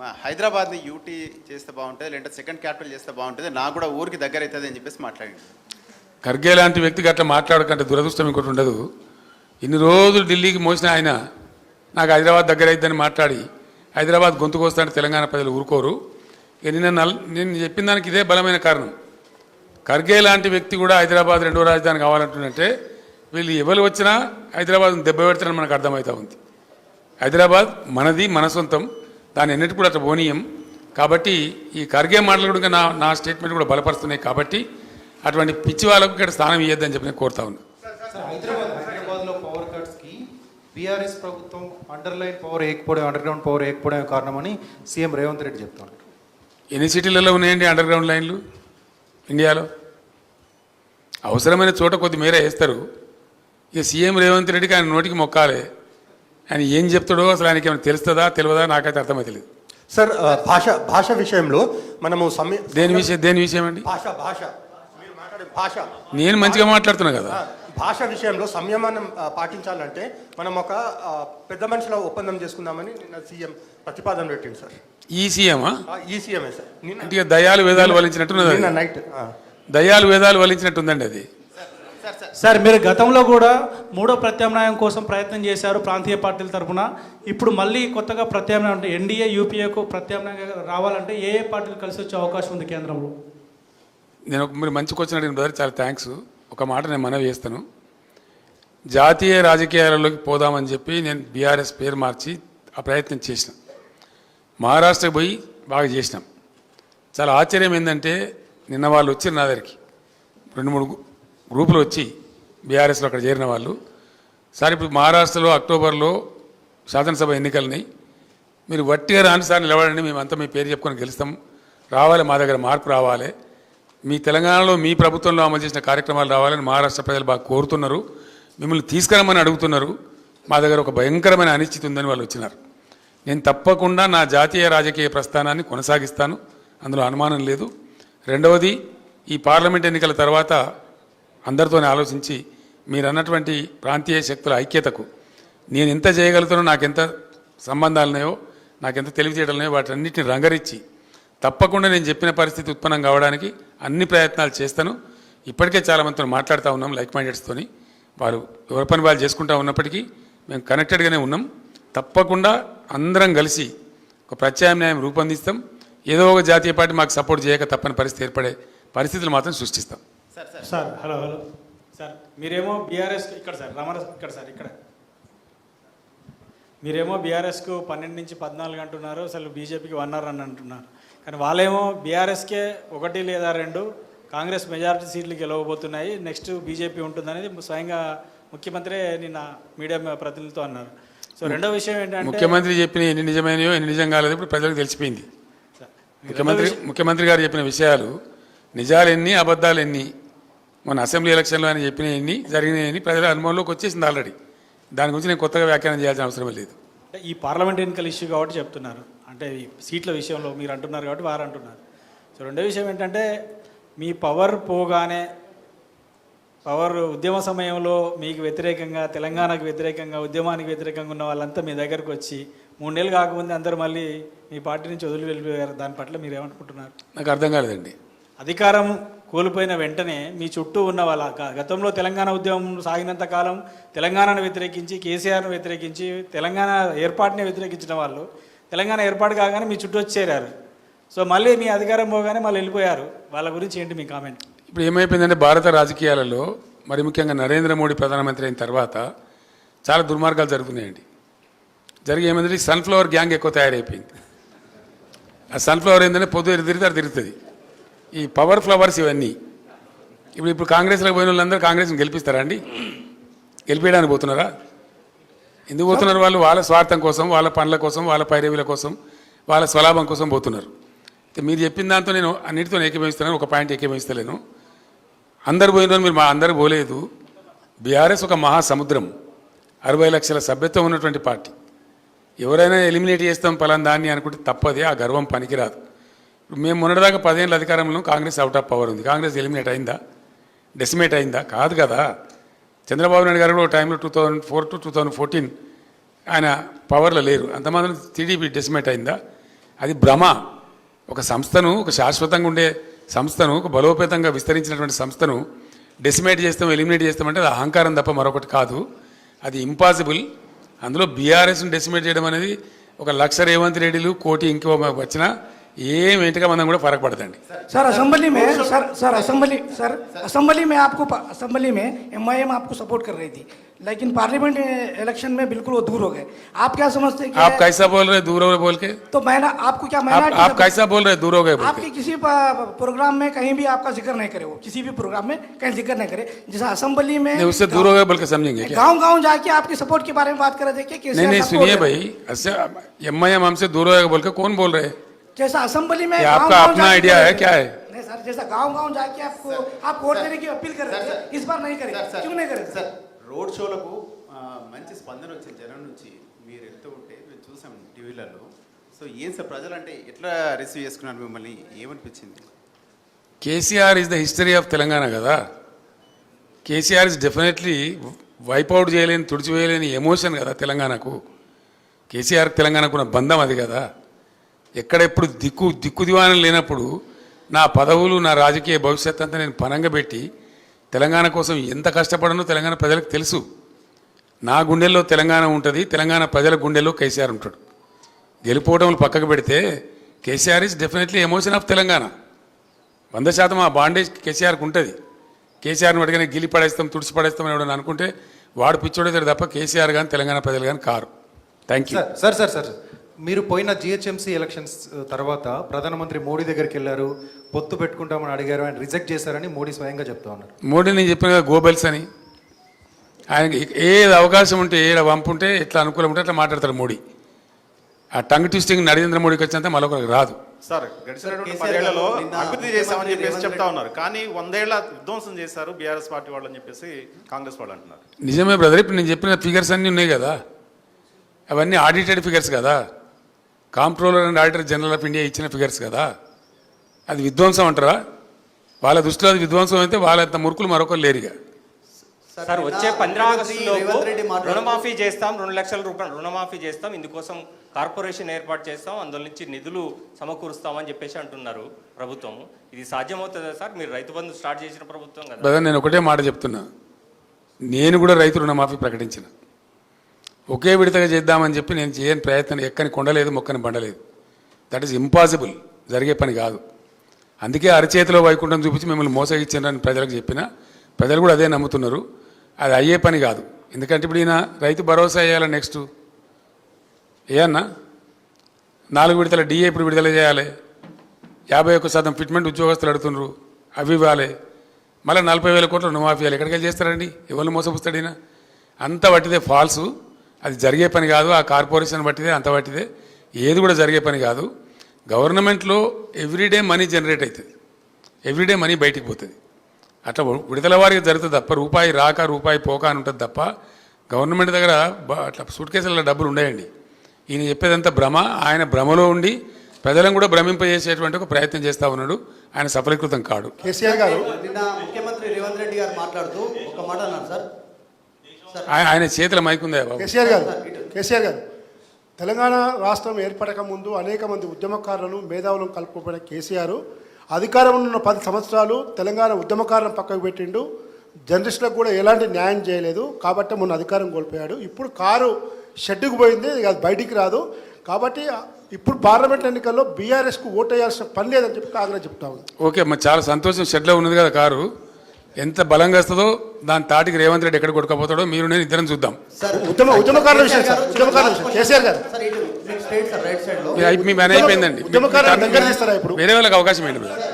మా హైదరాబాద్ని యూటీ చేస్తే బాగుంటుంది లేదంటే సెకండ్ క్యాపిటల్ చేస్తే బాగుంటుంది నాకు కూడా ఊరికి దగ్గర అవుతుంది అని చెప్పేసి మాట్లాడింది. ఖర్గే లాంటి వ్యక్తికి అట్లా మాట్లాడకంటే దురదృష్టం ఇంకోటి ఉండదు. ఇన్ని రోజులు ఢిల్లీకి మోసిన ఆయన నాకు హైదరాబాద్ దగ్గర అవుతుందని మాట్లాడి హైదరాబాద్ గొంతుకు తెలంగాణ ప్రజలు ఊరుకోరు. నిన్న నల్ నేను చెప్పిన దానికి ఇదే బలమైన కారణం. ఖర్గే లాంటి వ్యక్తి కూడా హైదరాబాద్ రెండో రాజధాని కావాలంటుందంటే వీళ్ళు ఎవరు వచ్చినా హైదరాబాద్ దెబ్బ పెడతారని మనకు అర్థమవుతా ఉంది. హైదరాబాద్ మనది మన సొంతం. దాన్ని ఎన్నిటి కూడా అట్లా పోనీయం కాబట్టి ఈ ఖర్గే మాటలు కూడా నా నా స్టేట్మెంట్ కూడా బలపరుస్తున్నాయి కాబట్టి అటువంటి పిచ్చి వాళ్ళకు ఇక్కడ స్థానం ఇవ్వద్దని చెప్పి నేను కోరుతా ఉన్నా. సార్ హైదరాబాద్ హైదరాబాద్లో పవర్ కట్స్కి బీఆర్ఎస్ ప్రభుత్వం అండర్లైన్ పవర్ వేయకపోవడం అండర్ గ్రౌండ్ పవర్ కారణమని సీఎం రేవంత్ రెడ్డి ఎన్ని సిటీలలో ఉన్నాయండి అండర్ గ్రౌండ్ లైన్లు? ఇండియాలో? అవసరమైన చోట కొద్ది మేర వేస్తారు. ఇక సీఎం రేవంత్ రెడ్డికి ఆయన నోటికి మొక్కాలి. ఆయన ఏం చెప్తాడో అసలు ఆయనకి ఏమైనా తెలుస్తుందా తెలియదా? నాకైతే అర్థమైతలేదు. సార్ భాష భాష విషయంలో మనము సమయ దేని విషయం దేని విషయం అండి? భాష భాష. మీరు మాట్లాడే భాష. నేను మంచిగా మాట్లాడుతున్నా కదా. భాష విషయంలో సంయమనం పాటించాలంటే మనం ఒక పెద్ద మనుషుల ఒప్పందం చేసుకుందామని నిన్న సీఎం ప్రతిపాదన పెట్టింది సార్. ఈ సీఎమా? ఈ సీఎంఏ సార్. అంటే దయాలు వేదాలు వలించినట్టున్నది అది. నైట్. దయాలు వేదాలు వలించినట్టుందండి అది. సార్ మీరు గతంలో కూడా మూడో ప్రత్యామ్నాయం కోసం ప్రయత్నం చేశారు ప్రాంతీయ పార్టీల తరఫున. ఇప్పుడు మళ్ళీ కొత్తగా ప్రత్యామ్నాయం అంటే ఎన్డీఏ యూపీఏకు ప్రత్యామ్నాయంగా రావాలంటే ఏ ఏ పార్టీలు కలిసి వచ్చే అవకాశం ఉంది కేంద్రంలో? నేను మీరు మంచి క్వశ్చన్ అడిగిన బ్రదర్ చాలా థ్యాంక్స్ ఒక మాట నేను మనవి చేస్తాను. జాతీయ రాజకీయాలలోకి పోదామని చెప్పి నేను బీఆర్ఎస్ పేరు మార్చి ఆ ప్రయత్నం చేసిన. మహారాష్ట్రకి పోయి బాగా చేసినాం. చాలా ఆశ్చర్యం ఏంటంటే నిన్న వాళ్ళు వచ్చారు నా దగ్గరికి. రెండు మూడు గ్రూపులు వచ్చి బీఆర్ఎస్లో అక్కడ చేరిన వాళ్ళు. సార్ ఇప్పుడు మహారాష్ట్రలో అక్టోబర్లో శాసనసభ ఎన్నికలని మీరు వట్టిగా రాని సార్ నిలబడండి మేమంతా మీ పేరు చెప్పుకొని గెలుస్తాం. రావాలి మా దగ్గర మార్పు రావాలి. మీ తెలంగాణలో మీ ప్రభుత్వంలో అమలు చేసిన కార్యక్రమాలు రావాలని మహారాష్ట్ర ప్రజలు బాగా కోరుతున్నారు. మిమ్మల్ని తీసుకురమ్మని అడుగుతున్నారు. మా దగ్గర ఒక భయంకరమైన అనిశ్చితి ఉందని వాళ్ళు వచ్చినారు. నేను తప్పకుండా నా జాతీయ రాజకీయ ప్రస్థానాన్ని కొనసాగిస్తాను. అందులో అనుమానం లేదు. రెండవది ఈ పార్లమెంట్ ఎన్నికల తర్వాత అందరితోనే ఆలోచించి మీరు అన్నటువంటి ప్రాంతీయ శక్తుల ఐక్యతకు నేను ఎంత చేయగలుగుతానో నాకెంత సంబంధాలు ఉన్నాయో నాకెంత తెలివితేటలున్నాయో వాటన్నిటిని రంగరించి తప్పకుండా నేను చెప్పిన పరిస్థితి ఉత్పన్నం కావడానికి అన్ని ప్రయత్నాలు చేస్తాను. ఇప్పటికే చాలామందితో మాట్లాడుతూ ఉన్నాం లైక్ మైండెడ్స్తోని. వారు ఎవరి పని వాళ్ళు చేసుకుంటూ ఉన్నప్పటికీ మేము కనెక్టెడ్గానే ఉన్నాం. తప్పకుండా అందరం కలిసి ఒక ప్రత్యామ్నాయం రూపొందిస్తాం. ఏదో ఒక జాతీయ పార్టీ మాకు సపోర్ట్ చేయక తప్పని పరిస్థితి ఏర్పడే పరిస్థితులు మాత్రం సృష్టిస్తాం. Sir hello hello. సార్ మీరేమో బీఆర్ఎస్ ఇక్కడ సార్ రమణ ఇక్కడ సార్ ఇక్కడ. మీరేమో బీఆర్ఎస్కు పన్నెండు నుంచి పద్నాలుగు అంటున్నారు అసలు బీజేపీకి వన్ అవర్ అని అంటున్నారు. కానీ వాళ్ళేమో బీఆర్ఎస్కే ఒకటి లేదా రెండు కాంగ్రెస్ మెజారిటీ సీట్లు గెలవబోతున్నాయి నెక్స్ట్ బీజేపీ ఉంటుందనేది స్వయంగా ముఖ్యమంత్రి నిన్న మీడియా ప్రతినిధులతో అన్నారు. సో రెండో విషయం ఏంటంటే ముఖ్యమంత్రి చెప్పిన ఎన్ని నిజమైనయో ఎన్ని నిజం కాలేదు ఇప్పుడు ప్రజలకు తెలిసిపోయింది. ముఖ్యమంత్రి ముఖ్యమంత్రి గారు చెప్పిన విషయాలు నిజాలు ఎన్ని అబద్ధాలు ఎన్ని మొన్న అసెంబ్లీ ఎలక్షన్లో ఆయన చెప్పిన ఎన్ని జరిగినాయని ప్రజల అనుభవంలోకి వచ్చేసింది ఆల్రెడీ దాని గురించి నేను కొత్తగా వ్యాఖ్యానం చేయాల్సిన అవసరం లేదు. అంటే ఈ పార్లమెంట్ ఎన్నికల ఇష్యూ కాబట్టి చెప్తున్నారు. అంటే ఈ సీట్ల విషయంలో మీరు అంటున్నారు కాబట్టి వారు అంటున్నారు. సో రెండో విషయం ఏంటంటే మీ పవర్ పోగానే పవర్ ఉద్యమ సమయంలో మీకు వ్యతిరేకంగా తెలంగాణకు వ్యతిరేకంగా ఉద్యమానికి వ్యతిరేకంగా ఉన్న వాళ్ళంతా మీ దగ్గరకు వచ్చి మూడు నెలలు కాకముందే అందరూ మళ్ళీ మీ పార్టీ నుంచి వదిలి వెళ్ళిపోయారు. దాని పట్ల మీరు ఏమనుకుంటున్నారు? నాకు అర్థం కాలేదండి. అధికారం కోల్పోయిన వెంటనే మీ చుట్టూ ఉన్న వాళ్ళ గతంలో తెలంగాణ ఉద్యమం సాగినంత కాలం తెలంగాణను వ్యతిరేకించి కేసీఆర్ను వ్యతిరేకించి తెలంగాణ ఏర్పాటుని వ్యతిరేకించిన వాళ్ళు తెలంగాణ ఏర్పాటు కాగానే మీ చుట్టూ వచ్చి చేరారు. సో మళ్ళీ మీ అధికారం పోగానే మళ్ళీ వెళ్ళిపోయారు. వాళ్ళ గురించి ఏంటి మీ కామెంట్? ఇప్పుడు ఏమైపోయిందంటే భారత రాజకీయాలలో మరి ముఖ్యంగా నరేంద్ర మోడీ ప్రధానమంత్రి అయిన తర్వాత చాలా దుర్మార్గాలు జరుగుతున్నాయండి. జరిగి ఏమైందంటే సన్ఫ్లవర్ గ్యాంగ్ ఎక్కువ తయారైపోయింది. ఆ సన్ఫ్లవర్ ఏంటంటే పొద్దు తిరిగితే అది తిరుగుతుంది. ఈ పవర్ ఫ్లవర్స్ ఇవన్నీ. ఇప్పుడు ఇప్పుడు కాంగ్రెస్లోకి పోయిన వాళ్ళందరూ కాంగ్రెస్ని గెలిపిస్తారా అండి? గెలిపించడానికి పోతున్నారా? ఎందుకు పోతున్నారు వాళ్ళు? వాళ్ళ స్వార్థం కోసం వాళ్ళ పనుల కోసం వాళ్ళ పైరవీల కోసం వాళ్ళ స్వలాభం కోసం పోతున్నారు. మీరు చెప్పిన దాంతో నేను అన్నిటితో ఏకీభవిస్తున్నాను ఒక పాయింట్ ఏకీభవిస్తలేను. అందరు పోయిన మీరు మా అందరు పోలేదు. బీఆర్ఎస్ ఒక మహాసముద్రం. అరవై లక్షల సభ్యత్వం ఉన్నటువంటి పార్టీ. ఎవరైనా ఎలిమినేట్ చేస్తాం పలాన్ దాన్ని అనుకుంటే తప్పదే ఆ గర్వం పనికిరాదు. మేము మొన్నటిదాకా పదేళ్ళ అధికారంలో కాంగ్రెస్ అవుట్ ఆఫ్ పవర్ ఉంది. కాంగ్రెస్ ఎలిమినేట్ అయిందా? డెసిమేట్ అయిందా? కాదు కదా. చంద్రబాబు నాయుడు గారు కూడా ఒక టైంలో two thousand four to two thousand fourteen ఆయన పవర్లో లేరు. అంతమాత్రం టీడీపీ డెసిమేట్ అయిందా? అది భ్రమ. ఒక సంస్థను ఒక శాశ్వతంగా ఉండే సంస్థను ఒక బలోపేతంగా విస్తరించినటువంటి సంస్థను డెసిమేట్ చేస్తాం ఎలిమినేట్ చేస్తామంటే అది అహంకారం తప్ప మరొకటి కాదు. అది ఇంపాసిబుల్ అందులో బీఆర్ఎస్ను డెసిమేట్ చేయడం అనేది ఒక లక్ష రేవంత్ రెడ్డిలు కోటి ఇంకో వచ్చినా ఏం ఏంటిగా మనం కూడా ఫరక్ పడదండి सर असेंबली में sir sir assembly sir assembly में आपको असेंबली में एमआईएम आपको सपोर्ट कर रही थी लेकिन पार्लियामेंट इलेक्शन में बिल्कुल वो दूर हो गए आप क्या समझते हैं आप कि कैसा बोल रहे दूर हो गए बोल के तो मैंने आपको क्या आप मैंने आप कैसा बोल रहे दूर हो गए बोल आपके के किसी प- प्रोग्राम में कहीं भी आपका जिक्र नहीं करे वो किसी भी प्रोग्राम में कहीं जिक्र नहीं करे जैसा असेंबली में नहीं उससे दूर हो गए बोल के समझेंगे क्या गांव गांव जाके आपके सपोर्ट के बारे में बात कर रहे थे कि नहीं नहीं सबको सुनिए वोट भाई अच्छा एम आई एम हमसे दूर हो गए बोल के कौन बोल रहे हैं जैसा असेंबली में ये गाँव- आपका गाँव अपना जाके आइडिया बोल है, रहे थे। क्या है? नहीं सर जैसा गांव गांव जाके आपको आप वोट देने की अपील कर रहे सर, थे इस बार नहीं करे సార్, సార్, क्यों नहीं करे సార్ రోడ్ షోలకు ఆ, మంచి స్పందన వచ్చింది జనం నుంచి మీరు వెళ్తూ ఉంటే మేము చూసాం టీవీలలో సో ఏం సార్ ప్రజలు అంటే ఎట్లా రిసీవ్ చేసుకున్నారు మిమ్మల్ని ఏమనిపించింది KCR is the history of Telangana కదా కేసీఆర్ ఇస్ డెఫినెట్లీ వైపౌట్ చేయలేని తుడిచివేయలేని ఎమోషన్ కదా తెలంగాణకు కేసీఆర్ తెలంగాణకు ఉన్న బంధం అది కదా ఎక్కడెప్పుడు దిక్కు దిక్కు దివానం లేనప్పుడు నా పదవులు నా రాజకీయ భవిష్యత్ అంతా నేను పనంగా పెట్టి తెలంగాణ కోసం ఎంత కష్టపడనో తెలంగాణ ప్రజలకు తెలుసు. నా గుండెల్లో తెలంగాణ ఉంటుంది తెలంగాణ ప్రజల గుండెల్లో కేసీఆర్ ఉంటాడు. గెలిపోవడం పక్కకు పెడితే KCR is definitely emotion of Telangana. వంద శాతం ఆ బాండేజ్ కేసీఆర్కి ఉంటుంది. కేసీఆర్ని పట్టుకొని గిలి పడేస్తాం తుడిచి పడేస్తాం అని అనుకుంటే వాడు పిచ్చోడే తప్ప కేసీఆర్ కానీ తెలంగాణ ప్రజలు కానీ car. Thank you sir sir sir sir. మీరు పోయిన జిహెచ్ఎంసీ ఎలక్షన్స్ తర్వాత ప్రధానమంత్రి మోడీ దగ్గరికి వెళ్ళారు పొత్తు పెట్టుకుంటామని అడిగారు ఆయన రిజెక్ట్ చేశారని మోడీ స్వయంగా చెప్తా ఉన్నారు. మోడీ నేను చెప్పిన కదా గోబెల్స్ అని. ఆయనకి ఏది అవకాశం ఉంటే ఏడ వంపు ఉంటే ఎట్లా అనుకూలం ఉంటే అట్లా మాట్లాడతాడు మోడీ. ఆ టంగ్ ట్విస్టింగ్ నరేంద్ర మోడీకి వచ్చినంత మరొకరికి రాదు. సార్ గడిచినటువంటి పదేళ్ళలో అభివృద్ధి చేశామని చెప్పేసి చెప్తా ఉన్నారు. కానీ వందేళ్ళ విధ్వంసం చేశారు బీఆర్ఎస్ పార్టీ వాళ్ళు అని చెప్పేసి కాంగ్రెస్ వాళ్ళు అంటున్నారు. నిజమే బ్రదర్ ఇప్పుడు నేను చెప్పిన ఫిగర్స్ అన్నీ ఉన్నాయి కదా. అవన్నీ ఆడిటెడ్ ఫిగర్స్ కదా. Comptroller and auditor general of India ఇచ్చిన ఫిగర్స్ కదా. అది విధ్వంసం అంటారా? వాళ్ళ దృష్టిలో అది విధ్వంసం అయితే వాళ్ళంత మురుకులు మరొకరు లేరుగా. సార్ వచ్చే పంద్రా ఆగస్టు లోపు రేవంత్ రెడ్డి మాట్లాడుతూ- రుణమాఫీ చేస్తాం రెండు లక్షల రూపాయలు రుణమాఫీ చేస్తాం ఇందుకోసం కార్పొరేషన్ ఏర్పాటు చేస్తాం అందులో నుంచి నిధులు సమకూరుస్తామని చెప్పేసి అంటున్నారు ప్రభుత్వం. ఇది సాధ్యమవుతుందా సార్? మీరు రైతు బంధు స్టార్ట్ చేసిన ప్రభుత్వం కదా. నేను ఒకటే మాట చెప్తున్నా. నేను కూడా రైతు రుణమాఫీ ప్రకటించిన. ఒకే విడతగా చేద్దామని చెప్పి నేను చేయని ప్రయత్నం ఎక్కని కొండలేదు మొక్కని బండలేదు దట్ ఈస్ ఇంపాసిబుల్ జరిగే పని కాదు. అందుకే అరచేతిలో వైకుంఠం చూపించి మిమ్మల్ని మోసగించారని ప్రజలకు చెప్పిన ప్రజలు కూడా అదే నమ్ముతున్నారు. అది అయ్యే పని కాదు. ఎందుకంటే ఇప్పుడు ఈయన రైతు భరోసా వేయాలి నెక్స్ట్ ఏయన్నా నాలుగు విడతల డిఏ ఇప్పుడు విడుదల చేయాలి. యాభై ఒక్క శాతం ఫిట్మెంట్ ఉద్యోగస్తులు అడుగుతున్నారు. అవి ఇవ్వాలి. మళ్ళీ నలభై వేల కోట్లు రుణమాఫీ ఇవ్వాలి ఎక్కడికి చేస్తారండి? ఎవరిని మోసపుస్తాడు ఈయన? అంత బట్టిదే ఫాల్స్ అది జరిగే పని కాదు ఆ కార్పొరేషన్ బట్టిదే అంత బట్టిదే ఏది కూడా జరిగే పని కాదు. గవర్నమెంట్లో ఎవ్రీడే మనీ జనరేట్ అవుతుంది ఎవ్రీడే మనీ బయటికి పోతుంది. అట్లా విడుదల వారికి జరుగుతుంది తప్ప రూపాయి రాక రూపాయి పోక అని ఉంటుంది తప్ప గవర్నమెంట్ దగ్గర బ- అట్లా సూట్ కేసులలో డబ్బులు ఉండేయండి. ఈయన చెప్పేదంతా భ్రమ ఆయన భ్రమలో ఉండి ప్రజలను కూడా భ్రమింపజేసేటువంటి ఒక ప్రయత్నం చేస్తూ ఉన్నాడు. ఆయన సఫలీకృతం కాడు. కేసీఆర్ గారు నిన్న ముఖ్యమంత్రి రేవంత్ రెడ్డి గారు మాట్లాడుతూ ఒక మాట అన్నారు సార్. ఆయన చేతుల మైకుందా బాబు? కేసీఆర్ గారు కేసీఆర్ గారు తెలంగాణ రాష్ట్రం ఏర్పడక ముందు అనేక మంది ఉద్యమకారులను మేధావులను కలుపుకోబడిన కేసీఆర్ అధికారంలో ఉన్న పది సంవత్సరాలు తెలంగాణ ఉద్యమకారులను పక్కకు పెట్టిండు. జర్నలిస్టులకు కూడా ఎలాంటి న్యాయం చేయలేదు. కాబట్టి మొన్న అధికారం కోల్పోయాడు. ఇప్పుడు కారు షెడ్డుకు పోయింది అది బయటికి రాదు. కాబట్టి ఇప్పుడు పార్లమెంట్ ఎన్నికల్లో బీఆర్ఎస్కు ఓటు వేయాల్సిన పని లేదని చెప్పి కాంగ్రెస్ చెప్తా ఉంది. ఓకే మరి చాలా సంతోషం. షెడ్లో ఉన్నది కదా కారు. ఎంత బలంగా వస్తుందో దాని తాటికి రేవంత్ రెడ్డి ఎక్కడ కొట్టుకపోతాడో మీరు నేను ఇద్దరం చూద్దాం. సార్ ఉద్యమ ఉద్యమకారుల విషయం సార్ ఉద్యమకారుల విషయం. కేసీఆర్ గారు. మీ పని అయిపోయిందండి. వేరే వాళ్ళకి అవకాశం ఏంటి?